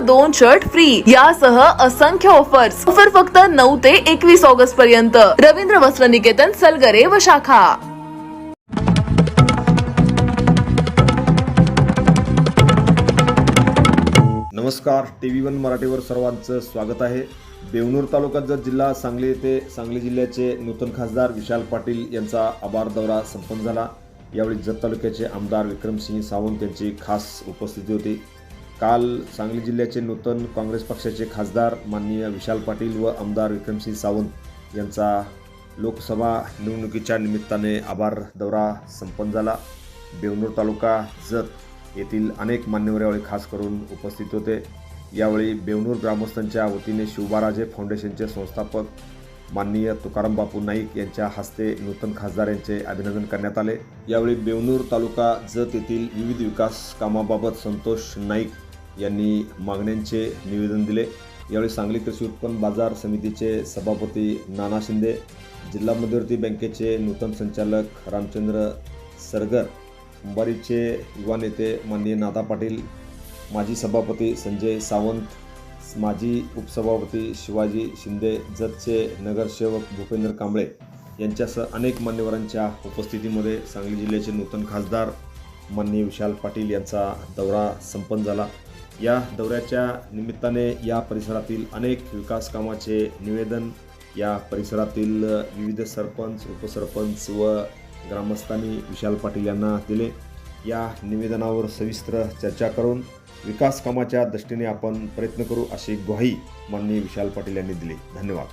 दोन shirt free यासह असंख्य ऑफर्स ऑफर फक्त नऊ ते एकवीस ऑगस्ट पर्यंत. रवींद्र वस्त्र निकेतन सलगरे व शाखा. नमस्कार. टी व्ही वन मराठीवर सर्वांचं स्वागत आहे. बेवनूर तालुक्यात जर जिल्हा सांगली येथे सांगली जिल्ह्याचे नूतन खासदार विशाल पाटील यांचा आभार दौरा संपन्न झाला. यावेळी जत तालुक्याचे आमदार विक्रमसिंह सावंत यांची खास उपस्थिती होती. काल सांगली जिल्ह्याचे नूतन काँग्रेस पक्षाचे खासदार माननीय विशाल पाटील व आमदार विक्रमसिंह सावंत यांचा लोकसभा निवडणुकीच्या निमित्ताने आभार दौरा संपन्न झाला. बेवनूर तालुका जत येथील अनेक मान्यवर यावेळी खास करून उपस्थित होते. यावेळी बेवणूर ग्रामस्थांच्या वतीने शिवबाराजे फाउंडेशनचे संस्थापक माननीय तुकाराम बापू नाईक यांच्या हस्ते नूतन खासदार यांचे अभिनंदन करण्यात आले. यावेळी बेवनूर तालुका जत येथील विविध विकास कामाबाबत संतोष नाईक यांनी मागण्यांचे निवेदन दिले. यावेळी सांगली कृषी उत्पन्न बाजार समितीचे सभापती नाना शिंदे जिल्हा मध्यवर्ती बँकेचे नूतन संचालक रामचंद्र सरगर अंबारीचे युवा नेते माननीय नादा पाटील माजी सभापती संजय सावंत माजी उपसभापती शिवाजी शिंदे जतचे नगरसेवक भूपेंद्र कांबळे यांच्यासह अनेक मान्यवरांच्या उपस्थितीमध्ये सांगली जिल्ह्याचे नूतन खासदार माननीय विशाल पाटील यांचा दौरा संपन्न झाला. या दौऱ्याच्या निमित्ताने या परिसरातील अनेक विकास कामाचे निवेदन या परिसरातील विविध सरपंच उपसरपंच व ग्रामस्थांनी विशाल पाटील यांना दिले. या निवेदनावर सविस्तर चर्चा करून विकास कामाच्या दृष्टीने आपण प्रयत्न करू अशी ग्वाही माननीय विशाल पाटील यांनी दिली. धन्यवाद.